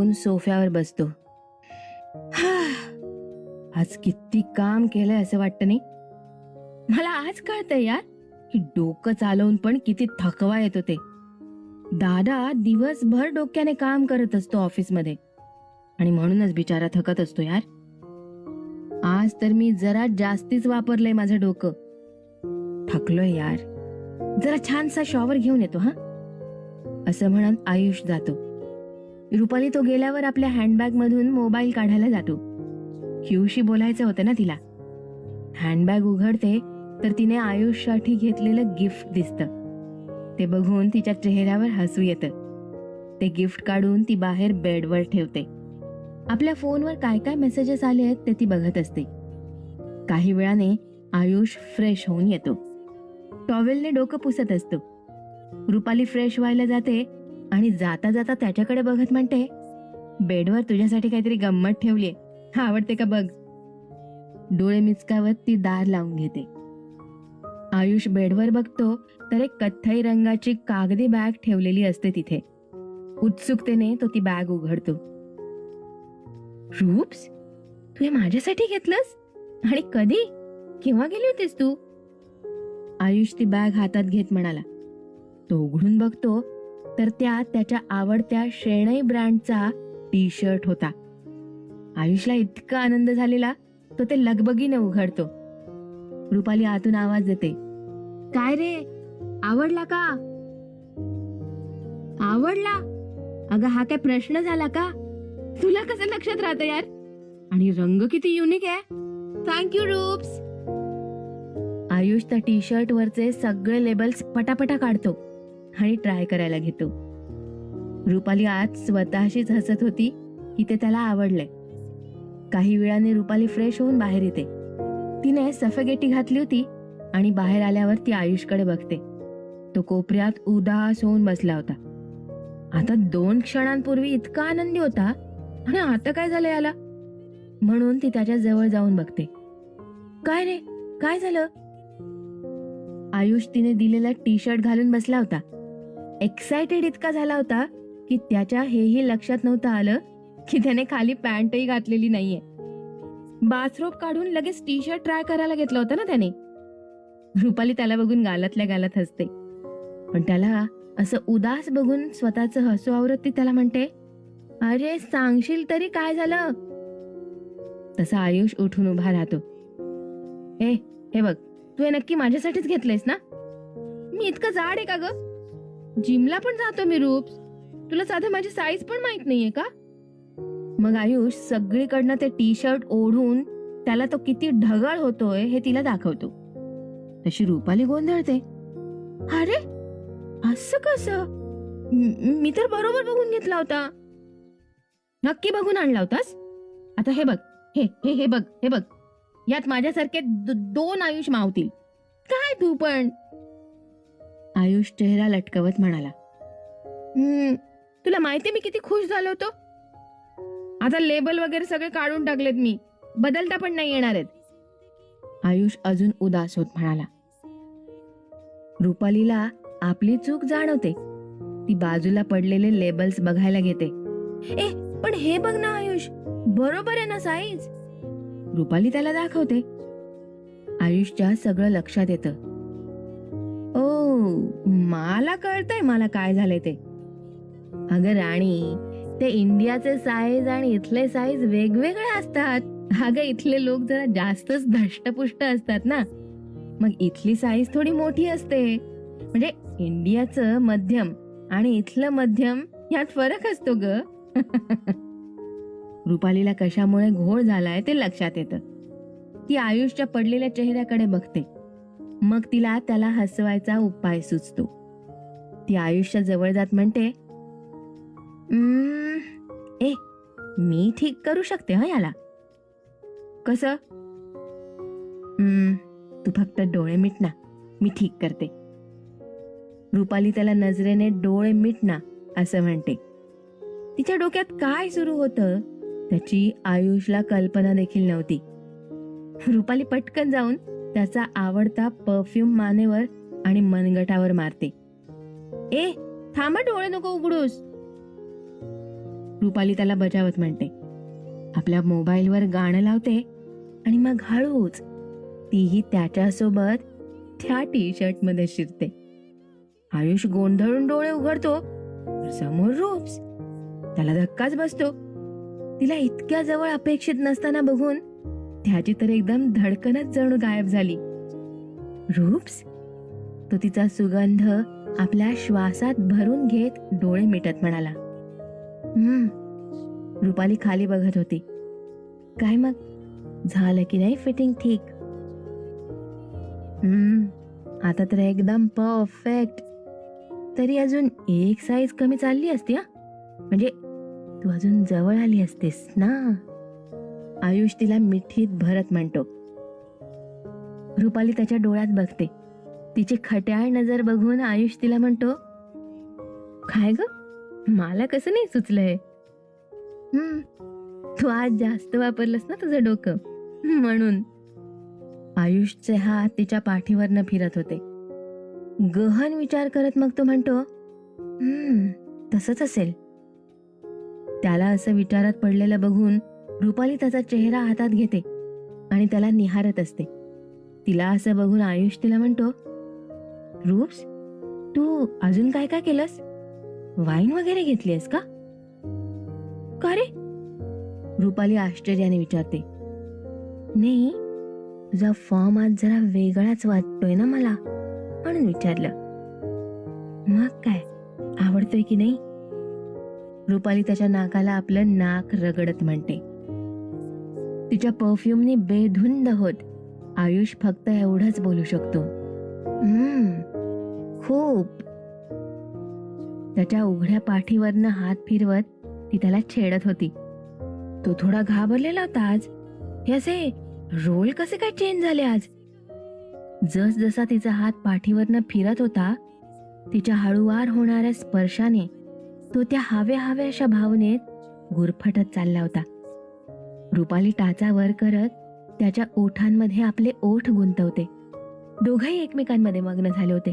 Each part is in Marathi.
जाऊन सोफ्यावर बसतो. आज किती काम केलंय असं वाटतं नाही? मला आज कळतंय यार की डोकं चालवून पण किती थकवा येतो ते दादा दिवसभर डोक्याने काम करत असतो ऑफिसमध्ये. आणि म्हणूनच बिचारा थकत असतो यार. आज तर मी जरा जास्तीच वापरलंय माझं डोकं. थकलोय यार. जरा छानसा शॉवर घेऊन येतो हा? असं म्हणत आयुष जातो. रुपाली तो गेल्यावर आपल्या हँडबॅग मधून मोबाईल काढायला जातो. क्यूशी बोलायचं होतं ना तिला. हँडबॅग उघडते तर तिने आयुषसाठी घेतलेलं गिफ्ट दिसतं. ते बघून तिच्या चेहऱ्यावर हसू येतं. ते गिफ्ट काढून ती बाहेर बेडवर ठेवते. आपल्या फोनवर काय काय मेसेजेस आले आहेत ते ती बघत असते. काही वेळाने आयुष फ्रेश होऊन येतो. टॉवेलने डोकं पुसत असतो. रुपाली फ्रेश व्हायला जाते आणि जाता जाता त्याच्याकडे बघत म्हणते बेडवर तुझ्यासाठी काहीतरी गंमत ठेवलीये हा आवडते का बघ. डोळे मिचकावत ती दार लावून घेते. आयुष बेडवर बघतो तर एक कथ्थई रंगाची कागदी बॅग ठेवलेली असते तिथे. उत्सुकतेने तो ती बॅग उघडतो. रूप्स तू हे माझ्यासाठी घेतलंस? आणि कधी? केव्हा गेली होतीस तू? आयुष ती बॅग हातात घेत म्हणाला. तो उघडून बघतो तर त्यात त्याच्या आवडत्या शेणई ब्रँडचा टी शर्ट होता. आयुषला इतका आनंद झालेला तो ते लगबगीने उघडतो. रुपाली आतून आवाज देते काय रे? आवडला का? आवडला? अगं हा काय प्रश्न झाला का? तुला कसं लक्षात राहतं यार? आणि रंग किती युनिक आहे. थँक्यू रूप्स आयुष त्या टी शर्ट वरचे सगळे लेबल्स पटापटा काढतो. आणि ट्राय करायला घेतो. रुपाली आज स्वतःशीच हसत होती की ते त्याला आवडले काही वेळाने रुपाली फ्रेश होऊन बाहेर येते. तिने सफेगेटी घातली होती आणि बाहेर आल्यावर ती आयुषकडे बघते. तो कोपऱ्यात उदास होऊन बसला होता. आता दोन क्षणांपूर्वी इतका आनंदी होता आणि आता काय झालं याला? म्हणून ती त्याच्याजवळ जाऊन बघते. काय रे? काय झालं? आयुष तिने दिलेला टी शर्ट घालून बसला होता. एक्सायटेड इतका झाला होता की त्याच्या हेही लक्षात नव्हतं आलं की त्याने खाली पॅन्टही घातलेली नाहीये. बाथरोब काढून लगेच टी शर्ट ट्राय करायला घेतलं होतं ना त्याने. रुपाली त्याला बघून गालातल्या गालात हसते. पण त्याला असं उदास बघून स्वतःच हसू आवरत ती त्याला म्हणते अरे सांगशील तरी काय झालं? तसा आयुष उठून उभा राहतो. ए हे बघ तू हे नक्की माझ्यासाठीच घेतलंयस ना? मी इतकं जाड आहे का ग? जिमला पण जातो मी रूप्स. तुला साधं माझी साईज पण माहीत नाहीये का? मग आयुष सगळीकडनं ते टी शर्ट ओढून त्याला तो किती ढगळ होतोय हे तिला दाखवतो. तशी रुपाली गोंधळते. अरे असं कसं? मी तर बरोबर बघून घेतला होता. नक्की बघून आणला होतास? आता हे बघ हे हे हे बघ हे बघ. यात माझ्यासारखे दोन आयुष मावतील. काय तू पण? आयुष चेहरा लटकवत म्हणाला. "हम्म, तुला माहिती मी किती खुश झालो होतो? आता लेबल वगैरे सगळे काढून टाकलेत मी. बदलता पण नाही येणार आहेत. आयुष अजून उदास होत म्हणाला. रुपालीला आपली चूक जाणवते. ती बाजूला पडलेले लेबल्स बघायला घेते. ए पण हे बघ ना आयुष बरोबर आहे ना साईज? रुपाली त्याला दाखवते. आयुषच्या सगळं लक्षात येतं. मला कळतंय मला काय झालंय ते. अगं राणी ते इंडियाचे साईज आणि इथले साईज वेगवेगळे असतात. अगं इथले लोक जरा जास्तच धष्टपुष्ट असतात ना. मग इथली साईज थोडी मोठी असते. म्हणजे इंडियाचं मध्यम आणि इथलं मध्यम यात फरक असतो ग. रुपालीला कशामुळे घोळ झालाय ते लक्षात येतं. ती आयुषच्या पडलेल्या चेहऱ्याकडे बघते. मग तिला त्याला हसवायचा उपाय सुचतो. ती आयुषच्या जवळ जात म्हणते ए मी ठीक करू शकते ह याला. कसं? तू फक्त डोळे मिटना मी ठीक करते. रुपाली त्याला नजरेने डोळे मिटना असं म्हणते. तिच्या डोक्यात काय सुरू होतं त्याची आयुषला कल्पना देखील नव्हती. रुपाली पटकन जाऊन त्याचा आवडता परफ्यूम मानेवर आणि मनगटावर मारते. ए थांबा डोळे नको उघडूस. रुपाली त्याला बजावत म्हणते. आपल्या मोबाईलवर गाणं लावते आणि मग हळूच तीही त्याच्यासोबत त्या टी शर्टमध्ये शिरते. आयुष गोंधळून डोळे उघडतो समोर रूप्स. त्याला धक्काच बसतो. तिला इतक्या जवळ अपेक्षित नसताना बघून त्याची तर एकदम धडकनच जणू गायब झाली. रूप्स? तो तिचा सुगंध आपल्या श्वासात भरून घेत डोळे मिटत म्हणाला. हम्म. रुपाली खाली बघत होती. काय मग? झालं की नाही फिटिंग ठीक? हम्म. आता तर एकदम परफेक्ट. तरी अजून एक साईज कमी चालली असती म्हणजे तू अजून जवळ आली असतेस ना? आयुष तिला मिठीत भरत म्हणतो. रुपाली त्याच्या डोळ्यात बघते. तिची खट्याळ नजर बघून आयुष तिला म्हणतो काय ग? मला कसं नाही सुचलंय? हम्म तू आज जास्त वापरलंस ना तुझं डोकं. म्हणून आयुषचे हात तिच्या पाठीवरनं फिरत होते. गहन विचार करत मग तो म्हणतो तसंच असेल. त्याला असं विचारात पडलेलं बघून रुपाली त्याचा चेहरा हातात घेते आणि त्याला निहारत असते. तिला असं बघून आयुष तिला म्हणतो रूप्स तू अजून काय काय केलंस? वाईन वगैरे घेतलीस का? का रे? रुपाली आश्चर्याने विचारते. नाही तुझा फॉर्म आज जरा वेगळाच वाटतोय ना मला म्हणून विचारलं. मग काय आवडतोय की नाही? रुपाली त्याच्या नाकाला आपलं नाक रगडत म्हणते. तिच्या परफ्यूमने बेधुंद होत आयुष फक्त एवढंच बोलू शकतो. "हम्म, खूप. त्याच्या उघड्या पाठीवरनं हात फिरवत ती त्याला छेडत होती. तो थोडा घाबरलेला होता आज. हे असे रोल कसे काय चेंज झाले आज? जस जसा तिचा हात पाठीवरनं फिरत होता तिच्या हळूवार होणाऱ्या स्पर्शाने तो त्या हव्या हव्या अशा भावनेत गुरफटत चालला होता. रुपाली टाचा वर करत त्याच्या ओठांमध्ये आपले ओठ गुंतवते. दोघंही एकमेकांमध्ये मग्न झाले होते.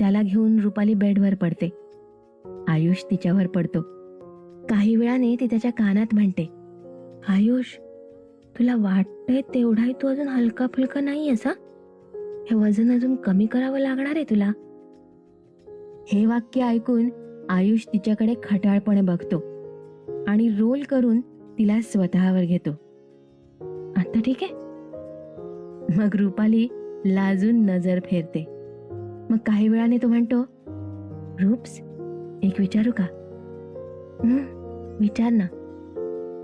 त्याला घेऊन रुपाली बेडवर पडते. आयुष तिच्यावर पडतो. काही वेळाने ती त्याच्या कानात म्हणते आयुष तुला वाटतंय तेवढाही तू अजून हलका फुलका नाही असा हे वजन अजून कमी करावं लागणार आहे तुला. हे वाक्य ऐकून आयुष तिच्याकडे खटाळपणे बघतो आणि रोल करून तिला स्वतःवर घेतो. आता ठीक आहे? मग रुपाली लाजून नजर फिरते. मग काही वेळाने तो म्हणतो रूप्स एक विचारू का? विचार ना.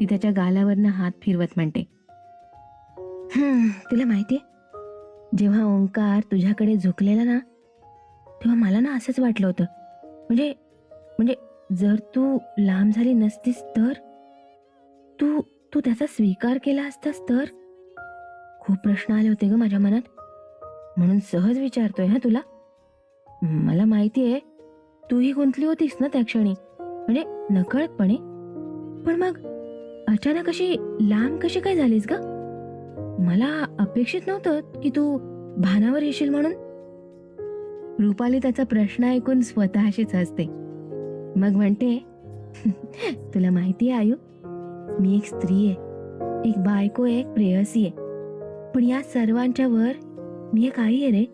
ती त्याच्या गालावरनं हात फिरवत म्हणते. "हं, तुला आहे जेव्हा ओंकार तुझ्याकडे झुकलेला ना तेव्हा मला ना असंच वाटलं होतं. म्हणजे म्हणजे जर तू लांब झाली नसतीस तर? तू तू त्याचा स्वीकार केला असतास तर? खूप प्रश्न आले होते ग माझ्या मनात. म्हणून सहज विचारतोय हा तुला? मला माहिती आहे तूही गुंतली होतीस ना त्या क्षणी. म्हणजे नकळतपणे. पण मग अचानक अशी लांब कशी काय झालीस ग? मला अपेक्षित नव्हतं की तू भानावर येशील म्हणून. रुपाली त्याचा प्रश्न ऐकून स्वतःशीच हसते. मग म्हणते तुला माहिती आहे आयु मी एक स्त्री आहे. एक बायको आहे एक प्रेयसी आहे. पण या सर्वांच्या वर मी एक आई आहे रे.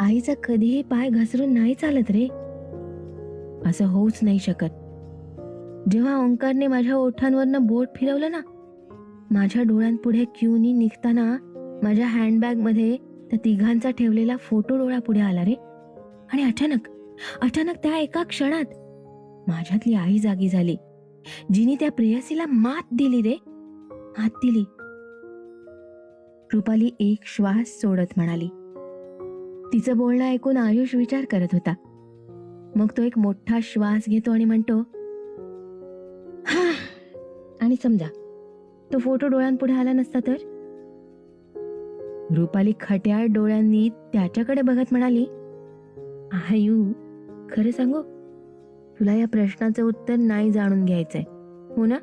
आईचा कधीही पाय घसरून नाही चालत रे. असं होऊच नाही शकत. जेव्हा ओंकारने माझ्या ओठांवरनं बोट फिरवलं ना माझ्या डोळ्यांपुढे क्यूनी निघताना माझ्या हँडबॅगमध्ये त्या तिघांचा ठेवलेला फोटो डोळ्यापुढे आला रे. आणि अचानक अचानक त्या एका क्षणात माझ्यातली आई जागी झाली. जिने त्या प्रेयसीला मात दिली रे. हात दिली. रुपाली एक श्वास सोडत म्हणाली. तिचं बोलणं ऐकून आयुष विचार करत होता. मग तो एक मोठा श्वास घेतो आणि म्हणतो "हा." आणि समजा तो फोटो डोळ्यांपुढे आला नसता तर? रुपाली खट्याळ डोळ्यांनी त्याच्याकडे बघत म्हणाली आयु खरं सांगू तुला या प्रश्नाचं उत्तर नाही जाणून घ्यायचंय. हो ना?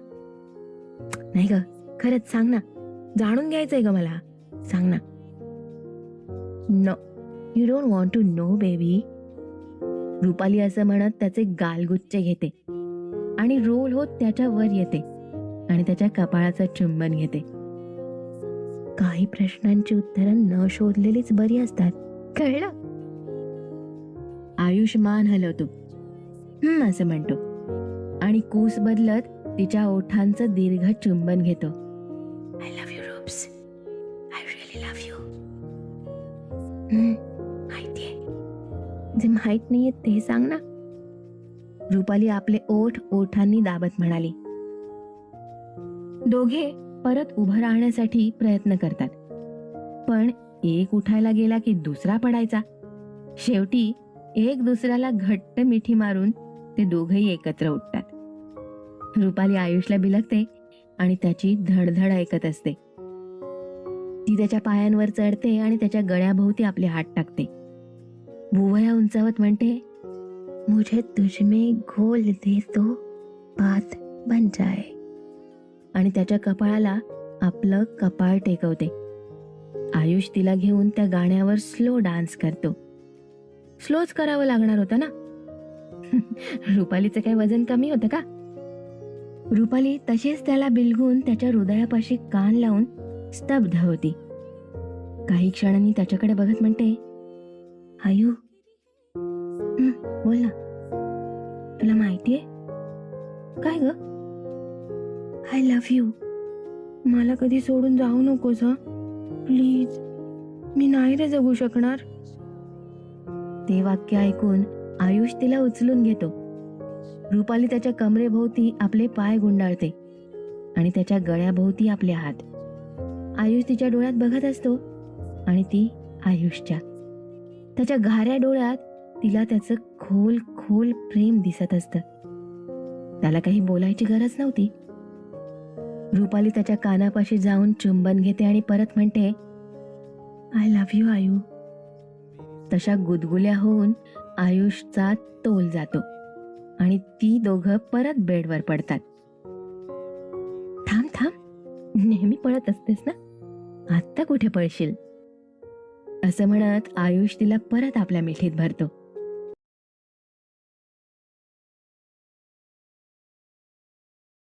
नाही ग खरंच सांग ना. जाणून घ्यायचंय ग मला. सांग ना. No you don't want to know baby Rupali असं म्हणत त्याचे गालगुच्चे घेते. आणि रोल होत त्याच्या वर येते. आणि त्याच्या कपाळाचं चुंबन घेते. काही प्रश्नांची उत्तरं न शोधलेलीच बरी असतात. कळलं? आयुष्मान हलवतो हम्म असं म्हणतो. आणि कूस बदलत तिच्या ओठांचं दीर्घ चुंबन घेतो. I love you Roops I really love you माहितीये. जे माहीत नाहीये ते सांग ना. रुपाली आपले ओठ ओठांनी दाबत म्हणाली. दोघे परत उभं राहण्यासाठी प्रयत्न करतात. पण एक उठायला गेला की दुसरा पडायचा. शेवटी एक दुसऱ्याला घट्ट मिठी मारून ते दोघंही एकत्र उठतात. रुपाली आयुषला बिलगते आणि त्याची धडधड ऐकत असते. ती त्याच्या पायांवर चढते आणि त्याच्या गळ्याभोवती आपले हात टाकते. भुवया उंचावत म्हणते मुझे तुझमे घोल दे तो बात बन जाय आणि त्याच्या कपाळाला आपलं कपाळ टेकवते. आयुष तिला घेऊन त्या गाण्यावर स्लो डान्स करतो. स्लोच करावं लागणार होतं ना? रुपालीचं काही वजन कमी होतं का? रुपाली तशीच त्याला बिलगून त्याच्या हृदयापाशी कान लावून स्तब्ध होती. काही क्षणांनी त्याच्याकडे बघत म्हणते आयू बोल ना. तुला माहितीये? काय ग? आय लव्ह यू मला कधी सोडून जाऊ नकोस हा. प्लीज. मी नाही रे जगू शकणार. ते वाक्य ऐकून आयुष तिला उचलून घेतो. रुपाली त्याच्या कमरेभोवती आपले पाय गुंडाळते आणि त्याच्या गळ्याभोवती आपले हात. आयुष तिच्या डोळ्यात बघत असतो आणि ती आयुषच्या. त्याच्या घाऱ्या डोळ्यात तिला त्याचं खोल खोल प्रेम दिसत असतं. त्याला काही बोलायची गरज नव्हती. रुपाली त्याच्या कानापाशी जाऊन चुंबन घेते आणि परत म्हणते आय लव्ह यू आयू. तशा गुदगुल्या होऊन आयुषचा तोल जातो आणि ती दोघं परत बेडवर पडतात. थांब थांब. नेहमी पळत असतेस ना? आत्ता कुठे पळशील? असं म्हणत आयुष तिला परत आपल्या मिठीत भरतो.